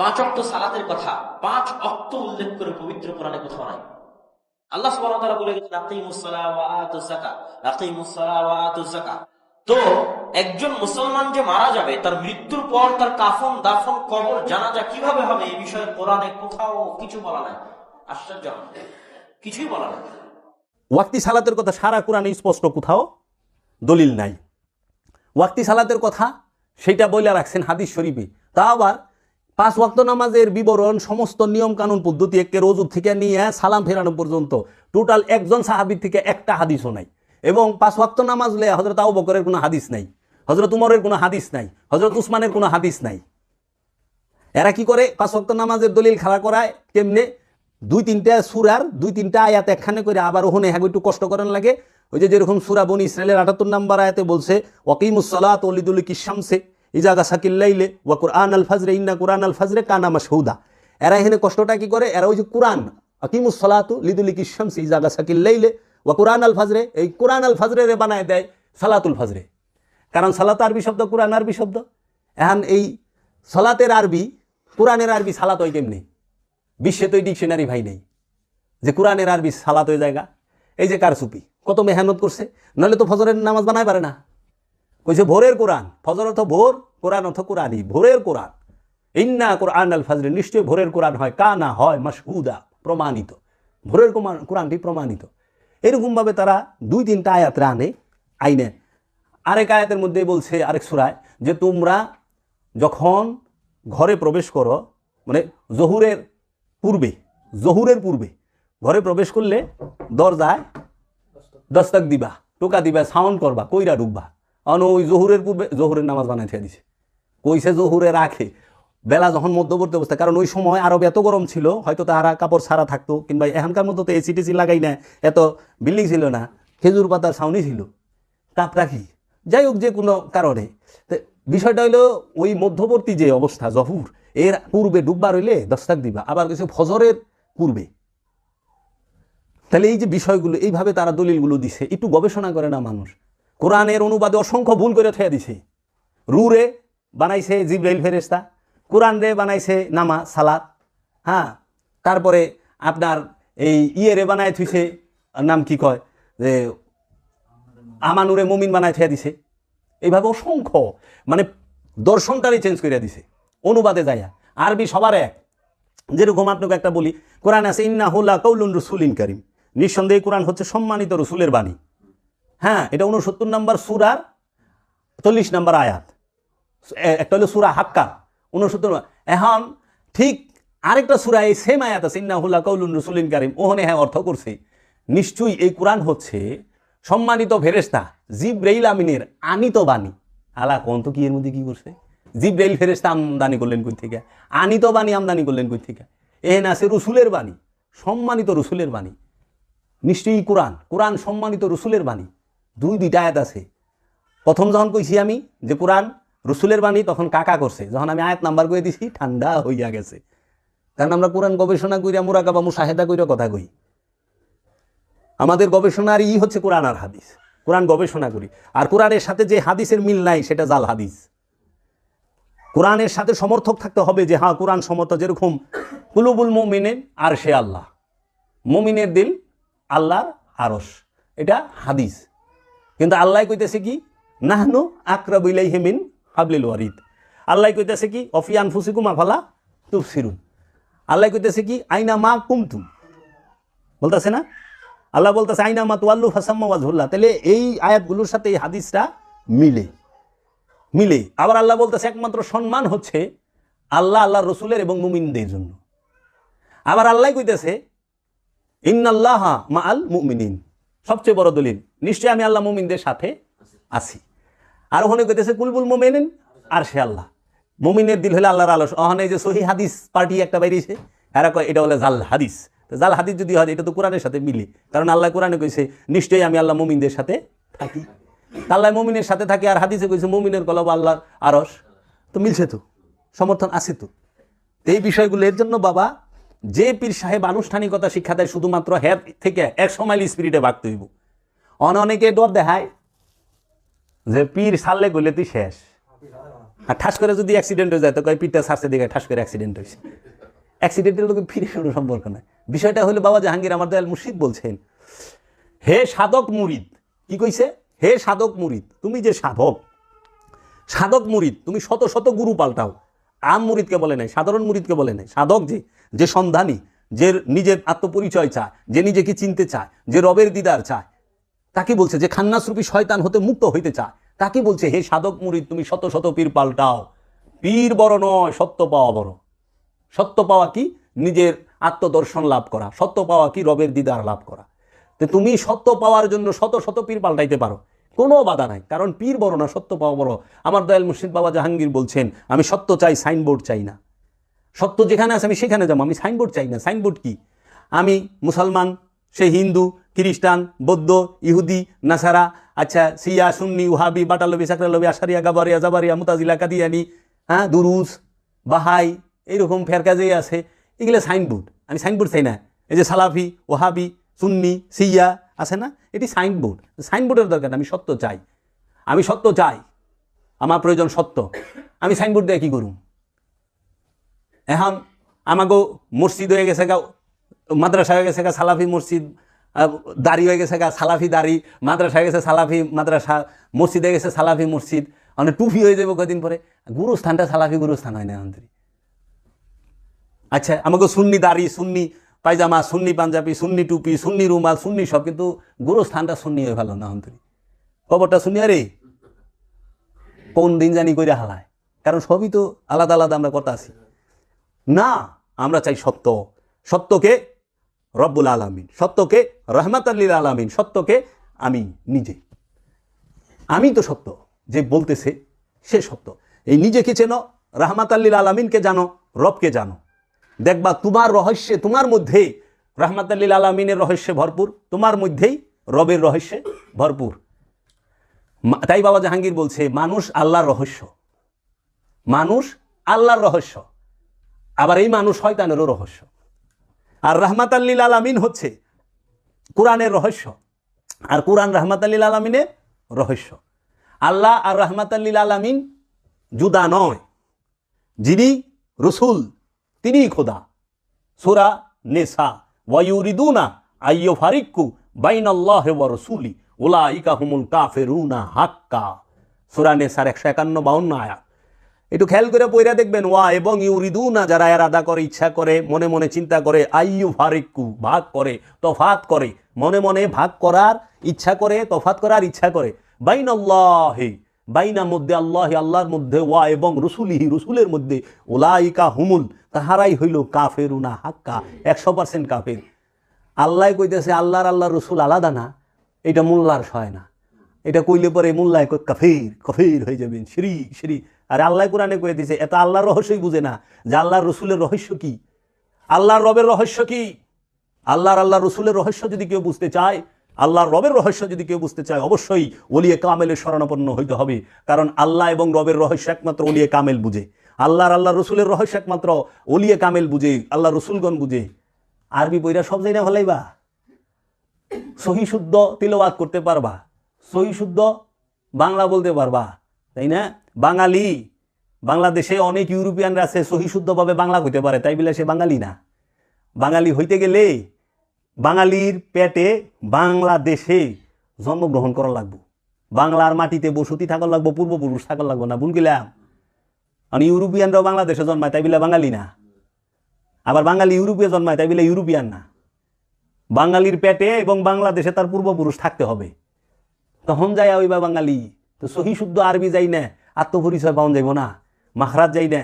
পাঁচ অক্ট সালাতের কথা, পাঁচ অক্ট উল্লেখ করে পবিত্র কোরআনে কোথাও নাই। আল্লাহ সুবহানাহু বলে গেছেন তো একজন মুসলমান যে মারা যাবে, তার মৃত্যুর পর তার কাফন, দাফন, কবর, জানাজা কীভাবে হবে, এই বিষয়ে কোরআনে কোথাও কিছু বলা নাই। আশ্চর্য কিছুই বলা নাই। ওয়াক্তি সালাতের কথা সারা কোরআনে স্পষ্ট কোথাও দলিল নাই। ওয়াক্তি সালাতের কথা সেটা বইলা রাখছেন হাদিস শরীফে। তা আবার পাঁচ ওয়াক্ত নামাজের বিবরণ, সমস্ত নিয়ম কানুন পদ্ধতি একে রোজুর থেকে নিয়ে সালাম ফেরানো পর্যন্ত। টোটাল একজন সাহাবির থেকে একটা হাদিসও নাই। এবং পাঁচ ওয়াক্ত নামাজ লে হজরত আবু বকরের কোনো হাদিস নাই। হজরত উমরের কোনো হাদিস নাই। হজরত উসমানের কোনো হাদিস নাই। এরা কি করে? পাঁচ ওয়াক্ত নামাজের দলিল খাড়া করায় কেমনে? দুই তিনটা সুরার, দুই তিনটা আয়াত একখানে করে আবার ওখানে হ্যাঁ একটু কষ্ট করেন লাগে। ওই যে যেরকম সুরা বনি ইসরায়েলের আটাত্তর নাম্বার আয়াতে বলছে ওয়াকিমুসলাত অলিদুল কিসামসে ইজাগা সাকিল্লাইলে ওয়া কুরআন আল ফাজরে, ইন্না কুরআন আল ফাজরে কানামা সৌদা এরা এখানে কষ্টটা কি করে? এরা ওই যে কোরআন আকিমুসলাত লিদুল কিসামসে ইজাগা সাকিল্লাইলে ওয়া কুরআন আল ফাজরে, এই কোরআন আল ফাজরে রে বানায় দেয় সালাতুল ফাজরে। কারণ সালাত আরবি শব্দ, কোরআন আরবি শব্দ। এখন এই সালাতের আরবি, কোরআনের আরবি সালাত হয় কেমনি? বিশ্বে তো ডিকশনারি ভাই নেই। যে কোরআনের আরবি সালাত হয়ে জায়গা এই যে কারসুপি কত মেহনত করছে। নাহলে তো ফজরের নামাজ বানায় পারে না। কইছে, ভোরের কোরআন। ফজর অর্থ ভোর, কোরআন অর্থ কোরআনই, ভোরের কোরআন। ইন্না কোরআন আল ফাজরে নিশ্চয়ই ভোরের কোরআন হয়, কানা হয় মাসহুদা প্রমাণিত। ভোরের কোরআন- কোরআনটি প্রমাণিত। এরকমভাবে তারা দুই তিনটা আয়াত আনে আইনে। আরেক আয়াতের মধ্যে বলছে, আরেক সুরায়, যে তোমরা যখন ঘরে প্রবেশ করো মানে জহুরের পূর্বে জহুরের পূর্বে ঘরে প্রবেশ করলে দরজায় দস্তক দিবা, টোকা দিবা, সাউন্ড করবা, কইরা ঢুকবা। অন ওই জহুরের পূর্বে, জহুরের নামাজ বানাই থিয়া দিছে। কইছে জহুরে রাখে। বেলা যখন মধ্যবর্তী অবস্থা, কারণ ওই সময় আরব এত গরম ছিল, হয়তো তারা কাপড় সারা থাকতো, কিংবা এখানকার মতো তো এসি টেসি লাগাই না এত বিল্ডিং ছিল না, খেজুর পাতার ছাউনি ছিল। তাপ রাখি। যাই হোক, যে কোনো কারণে। বিষয়টা হলো ওই মধ্যবর্তী যে অবস্থা, জহুর, এর পূর্বে ডুববার হইলে দস্তাক দিবা, আবার কিছু ফজরের পূর্বে। তাহলে এই যে বিষয়গুলো, এইভাবে তারা দলিলগুলো দিছে, একটু গবেষণা করে না মানুষ। কোরআনের অনুবাদে অসংখ্য ভুল করে থয়ে দিছে। রুরে বানাইছে জিব্রাইল ফেরেস্তা কোরআন রে বানাইছে নামা সালাদ হ্যাঁ? তারপরে আপনার এই ইয়েরে বানায় থুইছে নাম কি কয়? যে আমানুরে মুমিন বানায় থিয়া দিছে। এইভাবে অসংখ্য মানে দর্শনটারই চেঞ্জ করে দিছে, অনুবাদে যাইয়া। আরবি সবার এক। যেরকম আপনাকে একটা বলি, কোরআন আছে ইন্না হুল্লা কৌলুন রসুলিন করিম। নিঃসন্দেহে কোরআন হচ্ছে সম্মানিত রসুলের বাণী। হ্যাঁ এটা উনসত্তর নম্বর সুরার চল্লিশ নম্বর আয়াত। একটা হলো সুরা হাক্কা উনসত্তর এখন ঠিক আরেকটা সুরা, এই সেম আয়াত আছে ইন্না হুল্লা কৌলুন রসুলিন কারিম। ওখানে হ্যাঁ অর্থ করছে, নিশ্চয়ই এই কোরআন হচ্ছে সম্মানিত ফেরেস্তা জিব্রাইল আমিনের আনিত বাণী। আলা, কোন তো কি এর মধ্যে কী করছে? জিব্রাইল ফেরেস্তা আমদানি করলেন কই থেকে? আনিত বাণী আমদানি করলেন কই থেকে? এহেন আছে রসুলের বাণী, সম্মানিত রসুলের বাণী। নিশ্চয়ই কোরআন কোরআন সম্মানিত রসুলের বাণী। দুই দুইটা আয়াত আছে। প্রথম যখন কইছি আমি যে কোরআন রসুলের বাণী, তখন কাকা করছে যখন আমি আয়াত নাম্বার কয়ে দিছি ঠান্ডা হইয়া গেছে। কারণ আমরা কোরআন গবেষণা কইরা মুরাকাবা মুশাহেদা কইরা কথা কই। আমাদের গবেষণার ই হচ্ছে কোরআন আর হাদিস। কোরআন গবেষণা করি। আর কোরআনের সাথে যে হাদিসের মিল নাই, সেটা জাল হাদিস। কোরআনের সাথে সমর্থক থাকতে হবে যে হ্যাঁ কোরআন সমর্থক যেরকম। কুলুবুল মুমিনের আর সে আল্লাহ। মুমিনের দিল আল্লাহর আরস এটা হাদিস। কিন্তু আল্লাহ কইতেছে কি? নাহনু আকরাবুলাই হেমিন হাবলিল ওয়ারিদ। আল্লাহ কইতেছে কি? অফিয়ান ফুসিকুম আফালা তুফসিরুন আল্লাহ কইতেছে কি? আইনা মা কুমতুম। বলতেছে না? আল্লাহ বলতেছে, আইনা মা তোয়াল্লু হাসাম্মা ওয়াজহুল্লাহ। তাহলে এই আয়াতগুলোর সাথে এই হাদিসটা মিলে। মিলে। আবার আল্লাহ বলতেছে, একমাত্র সম্মান হচ্ছে আল্লাহ আল্লাহ রসুলের এবং মুমিনদের জন্য। আবার আল্লাহ কইতেছে, ইন্নাল্লাহ মা আল মুমিনিন। সবচেয়ে বড় দলিল, নিশ্চয়ই আমি আল্লাহ মুমিনদের সাথে আছি। আর ওখানে কইতেছে, কুলবুল মোমেনিন? আর সে আল্লাহ। মুমিনের দিল হলে আল্লাহর আলস। ওখানে যে সহি হাদিস পার্টি একটা বেরিয়েছে এরা কয়, এটা হলে জাল হাদিস। তো জাল হাদিস যদি হয়, এটা তো কোরআনের সাথে মিলে। কারণ আল্লাহ কোরআনে কইছে, নিশ্চয়ই আমি আল্লাহ মুমিনদের সাথে থাকি। আল্লাহ মুমিনের সাথে থাকি, আর হাদিসে কইছে, মুমিনের কলব আল্লাহর আরস। তো মিলছে তো, সমর্থন আছে তো এই বিষয়গুলো এর জন্য বাবা যে পীর সাহেব আনুষ্ঠানিকতা শিক্ষা দেয় শুধুমাত্র হ্যাঁ থেকে এক সময় স্পিরিটে বাগতে হইব অন অনেকে ডর দেখায় যে পীর সারলে গলে তুই শেষ। আর ঠাস করে যদি অ্যাক্সিডেন্ট হয়ে যায়, তো কয় পিঠটা সারছে দিকে, ঠাস করে অ্যাক্সিডেন্ট হয়েছে। অ্যাক্সিডেন্টের লোকে ফিরে কোনো সম্পর্ক নাই। বিষয়টা হলো, বাবা জাহাঙ্গীর আমার দয়াল মুর্শিদ বলছেন, হে সাধক মুরিদ। কি কইছে? হে সাধক মুরিদ, তুমি যে সাধক সাধক মুরিদ, তুমি শত শত গুরু পাল্টাও। আম মুরিদকে বলে নাই, সাধারণ মুরিদকে বলে নাই, সাধক যে যে সন্ধানী, যে নিজের আত্মপরিচয় চায়, যে নিজেকে চিনতে চায়, যে রবের দিদার চায়, তাকে বলছে যে খান্নাসরূপী শয়তান হতে মুক্ত হইতে চায়। তাকে বলছে, হে সাধক মুরিদ তুমি শত শত পীর পাল্টাও। পীর বড় নয়, সত্য পাওয়া বড়। সত্য পাওয়া কি? নিজের আত্মদর্শন লাভ করা। সত্য পাওয়া কি? রবের দিদার লাভ করা। তো তুমি সত্য পাওয়ার জন্য শত শত পীর পাল্টাইতে পারো। কোনো বাধা নাই, কারণ পীর বড় না, সত্য পাওয়া বড়। আমার দয়াল মুর্শিদ বাবা জাহাঙ্গীর বলছেন, আমি সত্য চাই, সাইনবোর্ড চাই না। সত্য যেখানে আছে, আমি সেখানে যাব। আমি সাইনবোর্ড চাই না। সাইনবোর্ড কি? আমি মুসলমান, সে হিন্দু, খ্রিস্টান, বৌদ্ধ, ইহুদি, নাসারা আচ্ছা সিয়া সুন্নি, উহাবি, বাটালবি, সাকরালবি, আশারিয়া, গাবারিয়া, জাবারিয়া, মুতাজিলা, কাদিয়ানি হ্যাঁ দুরুস বাহাই, এইরকম ফেরকাজেই আছে। এগুলো সাইনবোর্ড। আমি সাইনবোর্ড চাই না। এই যে সালাফি ওহাবি সুন্নি সিয়া আছে না? এটি সাইনবোর্ড। সাইনবোর্ডের দরকার আমি সত্য চাই। আমি সত্য চাই। আমার প্রয়োজন সত্য। আমি সাইনবোর্ড দিয়ে কী করুম? এখন আমাকেও মসজিদ হয়ে গেছে গা, মাদ্রাসা হয়ে গেছে গা, সালাফি মসজিদ দাড়ি হয়ে গেছে গা, সালাফি দাড়ি, মাদ্রাসা হয়ে গেছে সালাফি মাদ্রাসা, মসজিদ হয়ে গেছে সালাফি মসজিদ মানে টুপি হয়ে যাবে কদিন পরে। গুরুস্থানটা সালাফি গুরুস্থান হয় না অন্তরি আচ্ছা আমাকে সুন্নি দাড়ি, সুন্নি পায়জামা, সুন্নি পাঞ্জাবি, সুন্নি টুপি, সুন্নি রুমাল, সুন্নি সব কিন্তু গুরুস্থানটা সুন্নি হয়ে ভালো না অন্তরি খবরটা শুনি আরে কোন দিন জানি কইরা হালায়। কারণ সবই তো আলাদা আলাদা আমরা কথা আছি। না, আমরা চাই সত্য। সত্যকে রব্বুল আলমিন, সত্যকে রহমাত আল্লিল আলমিন, সত্যকে আমি নিজে। আমি তো সত্য, যে বলতেছে সে সত্য। এই নিজেকে চেনো? রহমাত আল্লিল আলমিনকে জানো, রবকে জানো। দেখবা তোমার রহস্যে, তোমার মধ্যে রহমাত আল্লিল আলমিনের রহস্যে ভরপুর, তোমার মধ্যেই রবের রহস্যে ভরপুর। তাই বাবা জাহাঙ্গীর বলছে, মানুষ আল্লাহর রহস্য। মানুষ আল্লাহর রহস্য। আবার এই মানুষ শয়তানেরও রহস্য। আর রহমাত আল্লিল আলামিন হচ্ছে কোরআনের রহস্য। আর কোরআন রহমাত আল্লিল আলামিনের রহস্য। আল্লাহ আর রহমাত আল্লিল আলামিন জুদা নয়। যিনি রসুল, তিনিই খোদা। সুরা নেসা ওয়ুরিদুনা আইয়ো ফারিক্কু বাইন আল্লাহ রসুলি, উলাইকা হুমুল কাফেরুনা হাক্কা। সুরা নেসার একশো একান্ন বাউন্ন আয়াত। একটু খেয়াল করে পয়রা দেখবেন, ওয়া, এবং ইউরিদুনা, যারা এর আদা করে, ইচ্ছা করে, মনে মনে চিন্তা করে, আইয়ু ফারিক্কু, ভাগ করে, তফাত করে, মনে মনে ভাগ করার ইচ্ছা করে, তফাত করার ইচ্ছা করে। বাইন আল্লাহে বাইনা মধ্যে আল্লাহ, আল্লাহর মধ্যে, ওয়া, এবং রসুলিহি, রসুলের মধ্যে ওলাইকা হুমুল, তাহারাই হইল কাফেরুনা হাক্কা, একশো পার্সেন্ট কাফের। আল্লাহ কইতেছে, আল্লাহর আল্লাহ রসুল আলাদা না, এটা মোল্লার সয় না। এটা কইলে পরে মোল্লায় কাফির, কফির হয়ে যাবেন শ্রী শ্রী আরে আল্লাহ কোরআনে কয়ে দিছে এত আল্লাহর রহস্যই বুঝে না, যে আল্লাহর রসুলের রহস্য কি? আল্লাহর রবের রহস্য কি? আল্লাহর আল্লাহ রসুলের রহস্য যদি কেউ বুঝতে চায়, আল্লাহর রবের রহস্য যদি কেউ বুঝতে চায়, অবশ্যই ওলিয়ে কামেলের শরণাপন্ন হইতে হবে, কারণ আল্লাহ এবং রবের রহস্য একমাত্র ওলিয়ে কামেল বুঝে। আল্লাহর আল্লাহ রসুলের রহস্য একমাত্র ওলিয়ে কামেল বুঝে আল্লাহ রসুলগণ বুঝে। আরবি বইরা সব জায়গায় ভালাইবা সহি শুদ্ধ তিলবাদ করতে পারবা সহি শুদ্ধ বাংলা বলতে পারবা। তাই না? বাঙালি। বাংলাদেশে অনেক ইউরোপিয়ানরা আছে সহি শুদ্ধভাবে বাংলা হইতে পারে, তাই বলে সে বাঙালি না। বাঙালি হইতে গেলে বাঙালির পেটে বাংলাদেশে জন্মগ্রহণ করা লাগবো। বাংলার মাটিতে বসতি থাকা লাগবো, পূর্বপুরুষ থাকা লাগবো না, ভুল গেলাম আর ইউরোপিয়ানরাও বাংলাদেশে জন্মায়, তাই বলে বাঙালি না। আবার বাঙালি ইউরোপে জন্মায়, তাই বলে ইউরোপিয়ান না। বাঙালির পেটে এবং বাংলাদেশে তার পূর্বপুরুষ থাকতে হবে। তখন যায় ওই বা বাঙালি। তো সহি শুদ্ধ আরবি যাই না আত্মপরিচয় পাওয়া যাইব না মাখরাত যাই না।